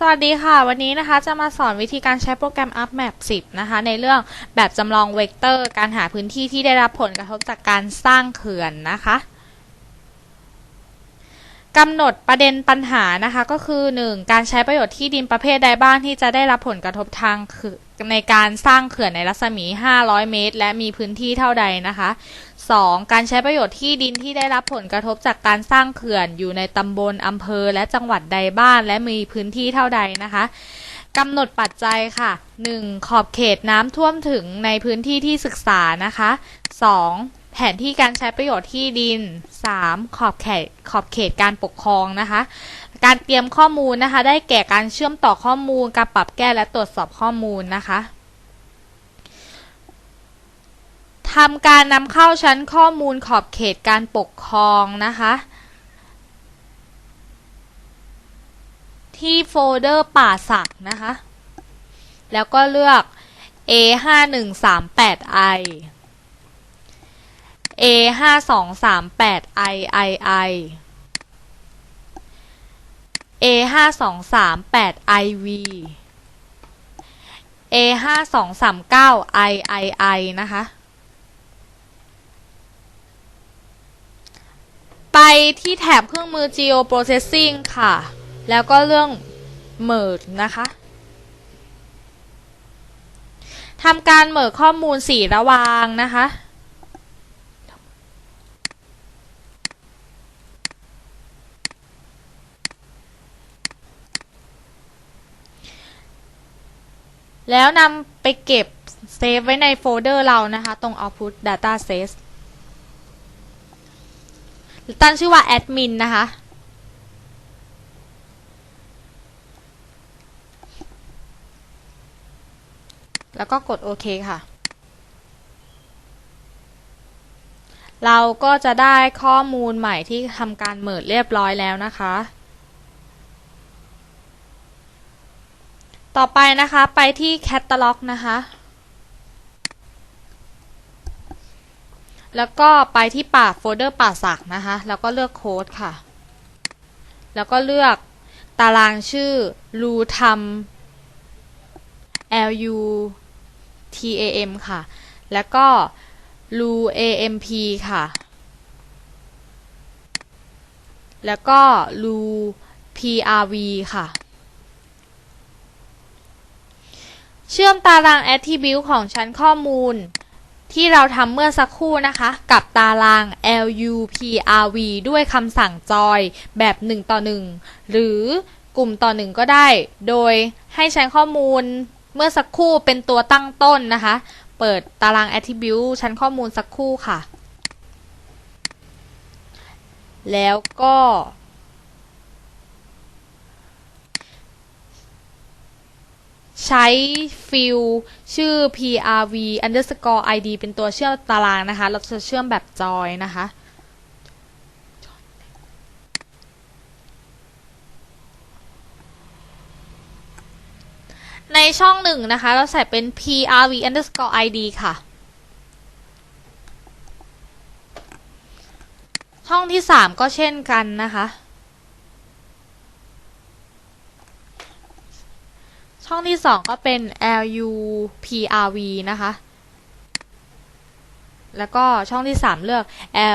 สวัสดีค่ะ วันนี้นะคะจะมาสอนวิธีการใช้โปรแกรม UpMap 10 นะคะ ในเรื่องแบบจำลองเวกเตอร์ การหาพื้นที่ที่ได้รับผลกระทบจากการสร้างเขื่อนนะคะกำหนดประเด็นปัญหานะคะ ก็คือ 1. การใช้ประโยชน์ที่ดินประเภทใดบ้างที่จะได้รับผลกระทบทางในการสร้างเขื่อนในรัศมี 500 เมตร และมีพื้นที่เท่าใดนะคะ 2. การใช้ประโยชน์ที่ดินที่ได้รับผลกระทบจากการสร้างเขื่อนอยู่ในตำบลอำเภอ และจังหวัดใดบ้างและมีพื้นที่เท่าใดนะคะกำหนดปัจจัยค่ะ 1. ขอบเขตน้ำท่วมถึงในพื้นที่ที่ศึกษานะคะ 2. แผนที่การใช้ประโยชน์ที่ดิน 3. ขอบเขตขอบเขตการปกครองนะคะ การเตรียมข้อมูลนะคะ ได้แก่การเชื่อมต่อข้อมูล การปรับแก้และตรวจสอบข้อมูลนะคะ ทำการนำเข้าชั้นข้อมูลขอบเขตการปกครองนะคะ ที่โฟลเดอร์ป่าสักนะคะ แล้วก็เลือก A5138i A5238II A5238IV A5239III นะคะ ไปที่แถบเครื่องมือ Geo Processing ค่ะ แล้วก็เรื่อง Merge นะคะทำการเมิร์ข้อมูลสี่ระวางนะคะ แล้วนำไปเก็บเซฟไว้ในโฟลเดอร์เรานะคะ ตรง output data set ตั้งชื่อว่าแอดมินนะคะ แล้วก็กดโอเคค่ะ เราก็จะได้ข้อมูลใหม่ที่ทำการเมิดเรียบร้อยแล้วนะคะต่อไปนะคะไปที่แคตตาล็อกนะคะ แล้วก็ไปที่ป่าโฟลเดอร์ป่าสักนะคะ แล้วก็เลือกโค้ดค่ะ แล้วก็เลือกตารางชื่อ รูทำ lu tam ค่ะ แล้วก็รู amp ค่ะ แล้วก็รู prv ค่ะ เชื่อมตาราง attribute ของชั้นข้อมูล ที่เราทำเมื่อสักครู่นะคะ กับตาราง luprv ด้วยคำสั่งจอยแบบ 1 ต่อ 1 หรือกลุ่มต่อ 1 ก็ได้ โดยให้ใช้ข้อมูลเมื่อสักครู่เป็นตัวตั้งต้นนะคะ เปิดตาราง attribute ชั้นข้อมูลสักครู่ค่ะ แล้วก็ ใช้ฟิลชื่อ prv underscore id เป็นตัวเชื่อมตารางนะคะ เราจะเชื่อมแบบจอยนะคะ ในช่องหนึ่งนะคะ เราใส่เป็น prv underscore id ค่ะ ช่องที่3ก็เช่นกันนะคะช่อง ที่สองก็เป็น luprv นะคะ แล้วก็ช่องที่สามเลือก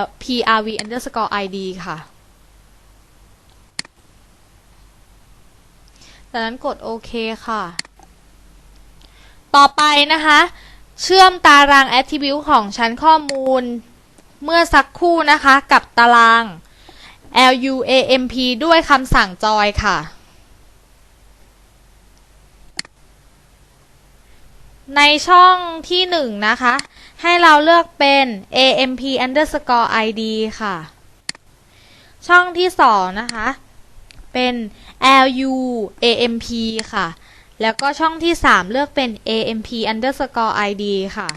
lprv underscore id ค่ะ จากนั้นกดโอเคค่ะ ต่อไปนะคะ เชื่อมตาราง attribute ของชั้นข้อมูลเมื่อสักครู่นะคะกับตาราง luamp ด้วยคำสั่งจอยค่ะ ในช่องที่หนึ่งนะคะ ให้เราเลือกเป็น amp underscore id ค่ะ ช่องที่สองนะคะ เป็น lu amp ค่ะ แล้วก็ช่องที่สามเลือกเป็น amp underscore id ค่ะ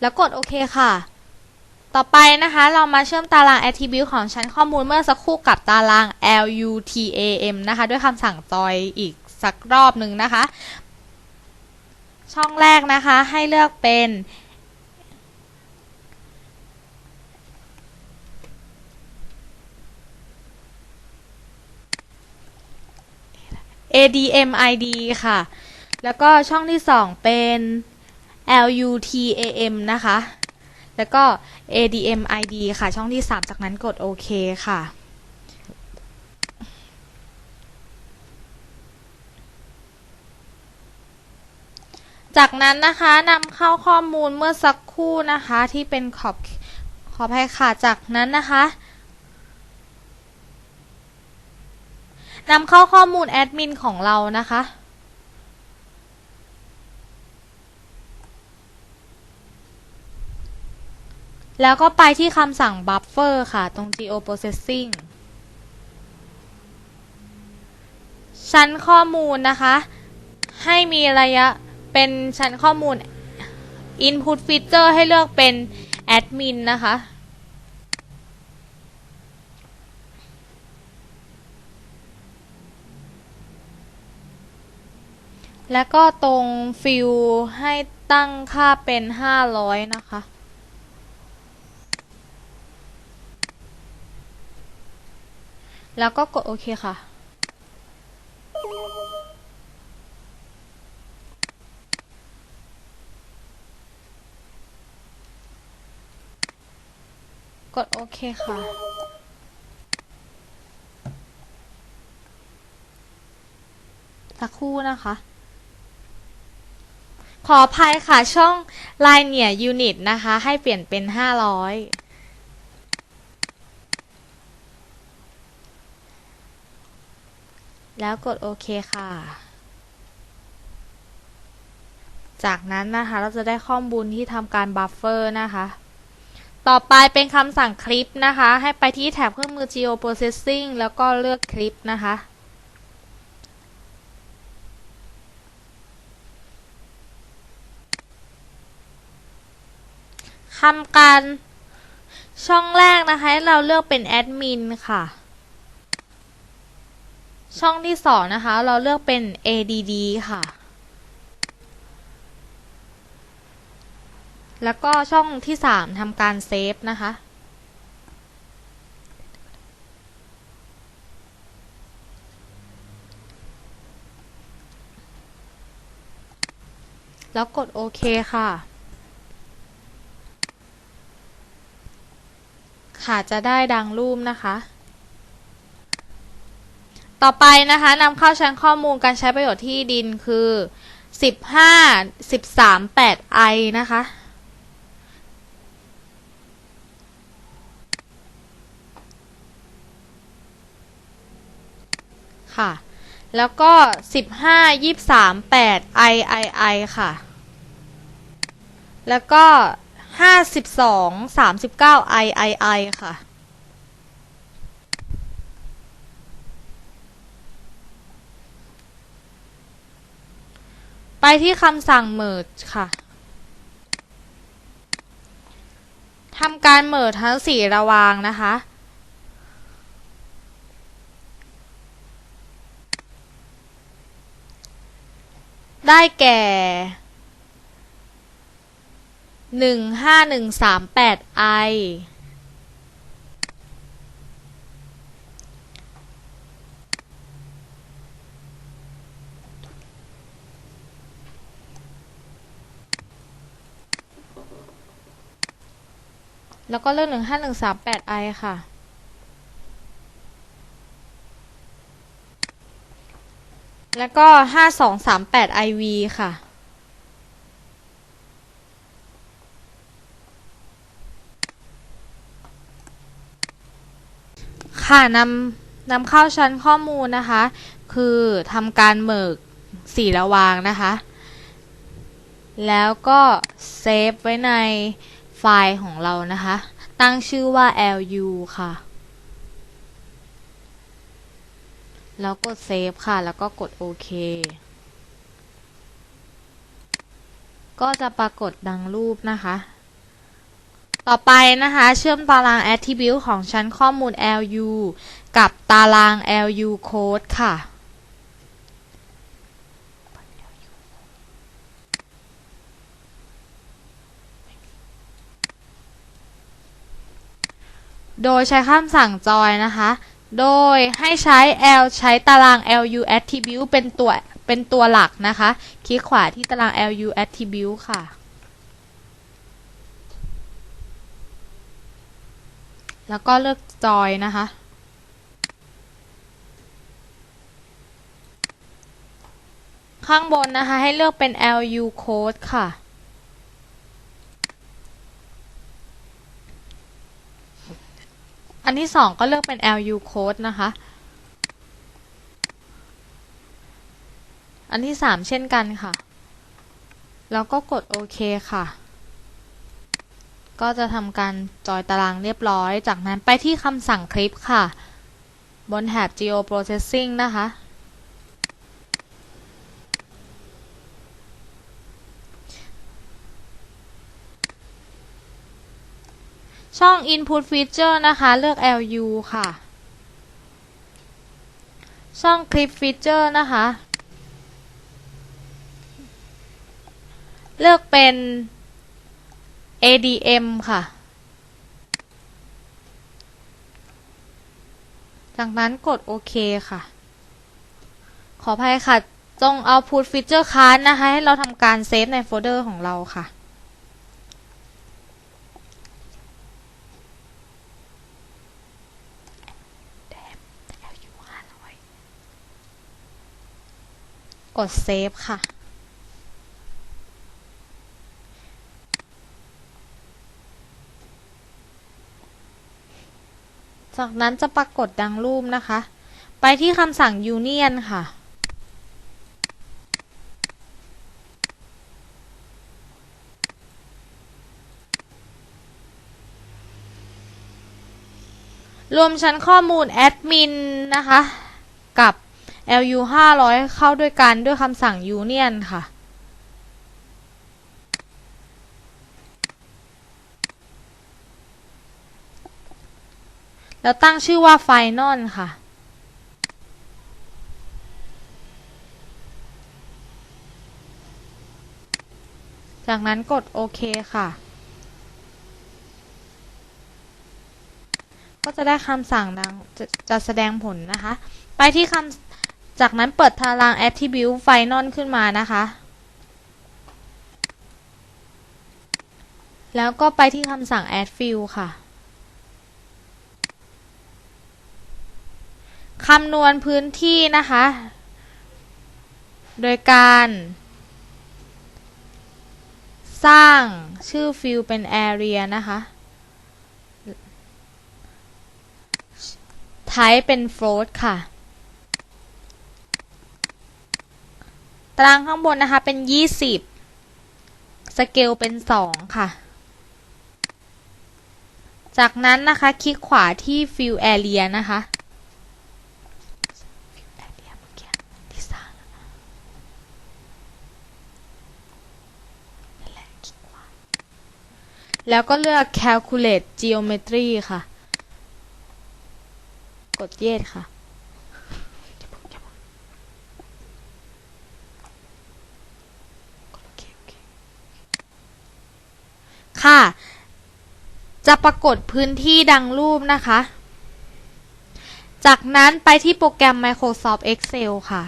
แล้วกดโอเคค่ะ ต่อไปนะคะเรามาเชื่อมตาราง attribute ของชั้นข้อมูลเมื่อสักครู่กับตาราง lutam นะคะ ด้วยคำสั่งจอยอีกสักรอบหนึ่งนะคะ ช่องแรกนะคะให้เลือกเป็น ADM ID ค่ะ แล้วก็ช่องที่สองเป็น LUTAM นะคะ แล้วก็ ADM ID ค่ะ ช่องที่ 3 จากนั้นกดโอเคค่ะ จากนั้นนะคะนำเข้าข้อมูลเมื่อสักครู่นะคะที่เป็นขอบขอบให้ค่ะจากนั้นนะคะนำเข้าข้อมูลแอดมินของเรานะคะ แล้วก็ไปที่คำสั่ง buffer ค่ะ ตรง geo processing ชั้นข้อมูลนะคะ ให้มีระยะ เป็นชั้นข้อมูล input feature ให้เลือกเป็น admin นะคะ แล้วก็ตรงฟิลให้ตั้งค่าเป็น 500 นะคะแล้วก็กดโอเคค่ะ กดโอ เคค่ะ สักครู่นะคะ ขออภัยค่ะช่อง Line เนี่ย Unit นะคะ ให้เปลี่ยนเป็น500แล้วกดโอเคค่ะ จากนั้นนะคะ เราจะได้ข้อมูลที่ทำการบัฟเฟอร์นะคะ ต่อไปเป็นคำสั่งคลิปนะคะ ให้ไปที่แถบเครื่องมือ Geo Processing แล้วก็เลือกคลิปนะคะ ทำการช่องแรกนะคะให้เราเลือกเป็นแอดมินค่ะ ช่องที่สองนะคะ เราเลือกเป็น ADD ค่ะ แล้วก็ช่องที่สามทำการเซฟนะคะ แล้วกดโอเคค่ะ ค่ะจะได้ดังรูปนะคะ ต่อไปนะคะนำเข้าชั้นข้อมูลการใช้ประโยชน์ที่ดินคือ 15 13 8 i นะคะ ค่ะ แล้วก็15 23 8 i i i ค่ะ แล้วก็ห้าสิบสองสามสิบเก้า i i i ค่ะไปที่คำสั่ง merge ค่ะ ทำการ merge ทั้งสี่ระวางนะคะ ได้แก่หนึ่งห้าหนึ่งสามแปดไอแล้วก็เลือกหนึ่งห้าหนึ่งสามแปดไอค่ะ แล้วก็ห้าสองสามแปดไอวีค่ะ ค่ะนำนำเข้าชั้นข้อมูลนะคะ คือทำการเมิกสี่ระวางนะคะ แล้วก็เซฟไว้ในไฟล์ของเรานะคะ ตั้งชื่อว่า lu ค่ะ แล้วกดเซฟค่ะ แล้วก็กดโอเค ก็จะปรากฏดังรูปนะคะ ต่อไปนะคะ เชื่อมตาราง attribute ของชั้นข้อมูล lu กับตาราง lu code ค่ะโดยใช้คำสั่งจอยนะคะ โดยให้ใช้ L ใช้ตาราง LU attribute เป็นตัวเป็นตัวหลักนะคะ คลิกขวาที่ตาราง LU attribute ค่ะ แล้วก็เลือกจอยนะคะ ข้างบนนะคะให้เลือกเป็น LU code ค่ะ อันที่สองก็เลือกเป็น LU code นะคะ อันที่สามเช่นกันค่ะ แล้วก็กดโอเคค่ะ ก็จะทำการจอยตารางเรียบร้อย จากนั้นไปที่คำสั่งคลิปค่ะ บนแถบ Geo Processing นะคะ ช่อง Input Feature นะคะ เลือก LU ค่ะ ช่อง Clip Feature นะคะ เลือกเป็น ADM ค่ะ จากนั้นกดโอเคค่ะ ขออภัยค่ะ จงเอา Put Feature Card นะคะ ให้เราทำการเซฟในโฟลเดอร์ของเราค่ะ กดเซฟค่ะ จากนั้นจะปรากฏดังรูปนะคะ ไปที่คำสั่ง Union ค่ะ รวมชั้นข้อมูลแอดมินนะคะ LU 500เข้าด้วยกันด้วยคำสั่ง Union ค่ะ แล้วตั้งชื่อว่า Final ค่ะจากนั้นกดโอเคค่ะ ก็จะได้คำสั่งดังจะจะแสดงผลนะคะ ไปที่คำ จากนั้นเปิดตาราง attribute final ขึ้นมานะคะ แล้วก็ไปที่คำสั่ง add field ค่ะคำนวณพื้นที่นะคะ โดยการ สร้างชื่อฟิลเป็น area นะคะ type เป็น float ค่ะ ตารางข้างบนนะคะเป็น20สเกลเป็น2ค่ะ จากนั้นนะคะคลิกขวาที่ fill area นะคะ fill area เมื่อกี้ที่สร้างนั่นแหละคลิกขวาแล้วก็เลือก calculate geometry ค่ะ กดเยสค่ะ ค่ะ จะปรากฏพื้นที่ดังรูปนะคะ จากนั้นไปที่โปรแกรม Microsoft Excel ค่ะ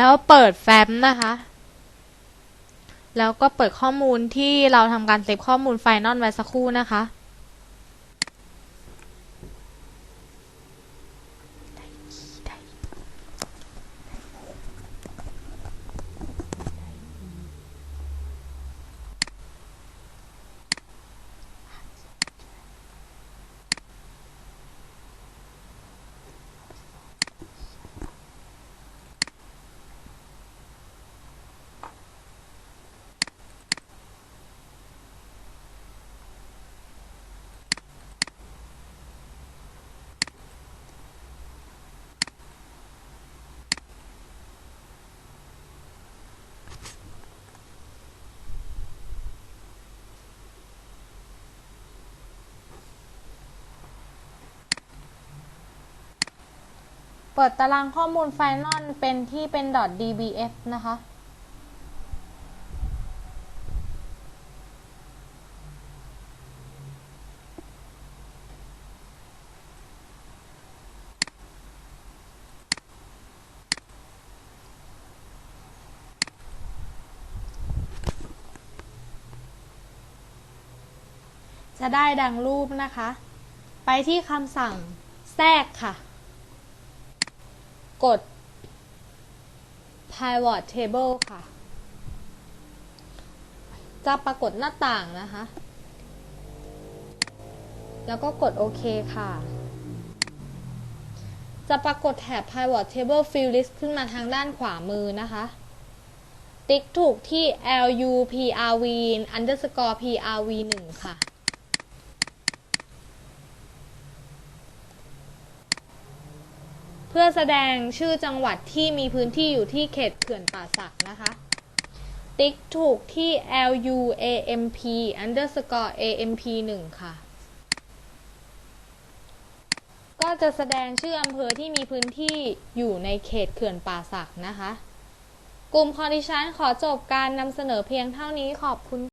แล้วเปิดแฟ้มนะคะ แล้วก็เปิดข้อมูลที่เราทำการเซฟข้อมูลไฟนอลไว้สักครู่นะคะ ปิดตารางข้อมูลไฟนอลเป็นที่เป็น .dbf นะคะ จะได้ดังรูปนะคะ ไปที่คำสั่งแทรกค่ะ กด pivot table ค่ะ จะปรากฏหน้าต่างนะคะ แล้วก็กดโอเคค่ะ จะปรากฏแถบ pivot table field list ขึ้นมาทางด้านขวามือนะคะ ติ๊กถูกที่ luprv underscore prv 1ค่ะ เพื่อแสดงชื่อจังหวัดที่มีพื้นที่อยู่ที่เขตเขื่อนป่าสักนะคะ ติ๊กถูกที่ luamp underscore amp 1 ค่ะ ก็จะแสดงชื่ออำเภอที่มีพื้นที่อยู่ในเขตเขื่อนป่าสักนะคะ กลุ่มคอนดิชันขอจบการนำเสนอเพียงเท่านี้ขอบคุณ